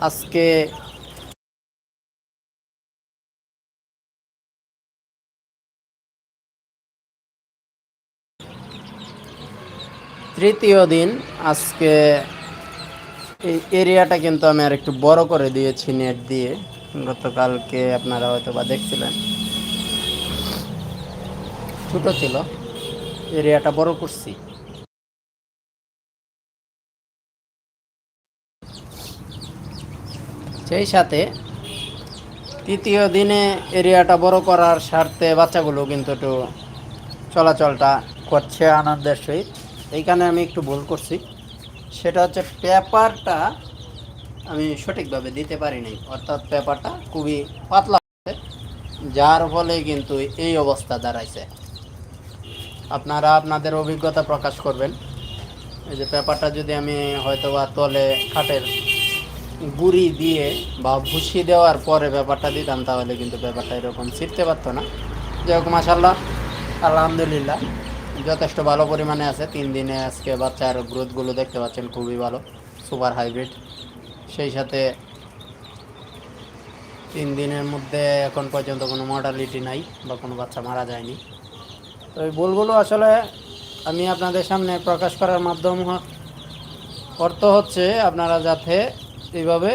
আজকে তৃতীয় দিন আজকে এই এরিয়াটা কিন্তু আমি আর একটু বড় করে দিয়েছি নেট দিয়ে। গতকালকে আপনারা হয়তো বা দেখছিলেন। ছোট ছিল। এরিয়াটা বড় করছি। সেই সাথে তৃতীয় দিনে এরিয়াটা বড় করার স্বার্থে বাচ্চাগুলো কিন্তু একটু চলাচলটা করছে আনন্দের সহিত। এইখানে আমি একটু ভুল করছি। সেটা হচ্ছে পেপারটা আমি সঠিকভাবে দিতে পারি নাই। অর্থাৎ পেপারটা খুবই পাতলা যার ফলে কিন্তু এই অবস্থা দাঁড়াইছে। আপনারা আপনাদের অভিজ্ঞতা প্রকাশ করবেন। এই যে পেপারটা যদি আমি হয়তো বা তলে খাটের গুড়ি দিয়ে বা ভুসি দেওয়ার পরে ব্যাপারটা দিতাম, তাহলে কিন্তু ব্যাপারটা এরকম ছিঁড়তে পারতো না। যাই হোক মাসাল্লাহ আলহামদুলিল্লাহ, যথেষ্ট ভালো পরিমাণে আছে। তিন দিনে আজকে বাচ্চার গ্রোথগুলো দেখতে পাচ্ছেন, খুবই ভালো, সুপার হাইব্রিড। সেই সাথে তিন দিনের মধ্যে এখন পর্যন্ত কোনো মর্টালিটি নাই বা কোনো বাচ্চা মারা যায়নি। তো এই ভুলগুলো আসলে আমি আপনাদের সামনে প্রকাশ করার মাধ্যম অর্থ হচ্ছে আপনারা যাতে এইভাবে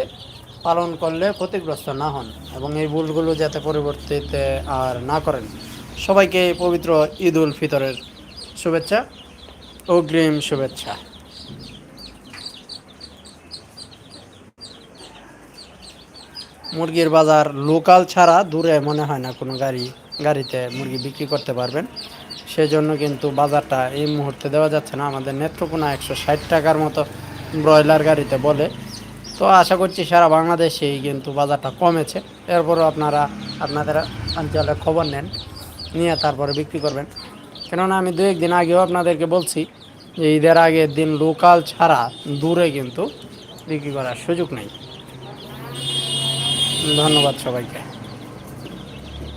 পালন করলে ক্ষতিগ্রস্ত না হন এবং এই ভুলগুলো যাতে পরিবর্তিতে আর না করেন। সবাইকে পবিত্র ঈদ উল ফিতরের শুভেচ্ছা, অগ্রিম শুভেচ্ছা। মুরগির বাজার লোকাল ছাড়া দূরে মনে হয় না কোনো গাড়ি, গাড়িতে মুরগি বিক্রি করতে পারবেন। সেজন্য কিন্তু বাজারটা এই মুহূর্তে দেওয়া যাচ্ছে না। আমাদের নেত্রকোনা একশো ষাট টাকার মতো ব্রয়লার গাড়িতে বলে তো আশা করছি সারা বাংলাদেশেই কিন্তু বাজারটা কমেছে। এরপরও আপনারা আপনাদের অঞ্চলে খবর নেন, নিয়ে তারপরে বিক্রি করবেন। কেননা আমি দু একদিন আগেও আপনাদেরকে বলছি যে ঈদের আগের দিন লোকাল ছাড়া দূরে কিন্তু বিক্রি করার সুযোগ নেই। ধন্যবাদ সবাইকে।